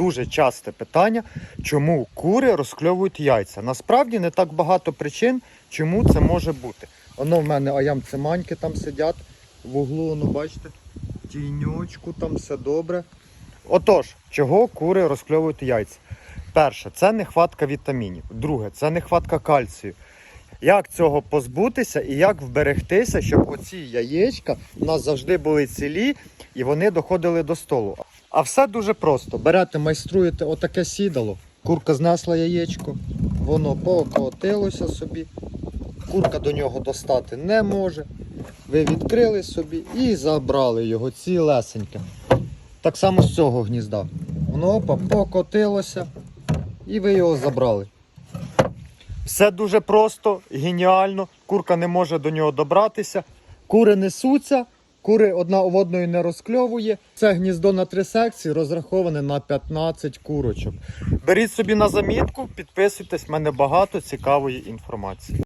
дуже часте питання, чому кури розкльовують яйця. Насправді не так багато причин, чому це може бути. Воно в мене аямцеманьки там сидять в углу, воно бачите, в тіньочку, там все добре. Отож, чого кури розкльовують яйця? Перше, це нехватка вітамінів. Друге, це нехватка кальцію. Як цього позбутися і як вберегтися, щоб оці яєчка у нас завжди були цілі і вони доходили до столу. А все дуже просто. Берете, майструєте отаке сідало. Курка знесла яєчко, воно покотилося собі. Курка до нього достати не може. Ви відкрили собі і забрали його цілесеньке. Так само з цього гнізда. Воно опа, покотилося, і ви його забрали. Все дуже просто, геніально. Курка не може до нього добратися. Кури несуться, кури одна в одної не розкльовує. Це гніздо на три секції розраховане на 15 курочок. Беріть собі на замітку, підписуйтесь, в мене багато цікавої інформації.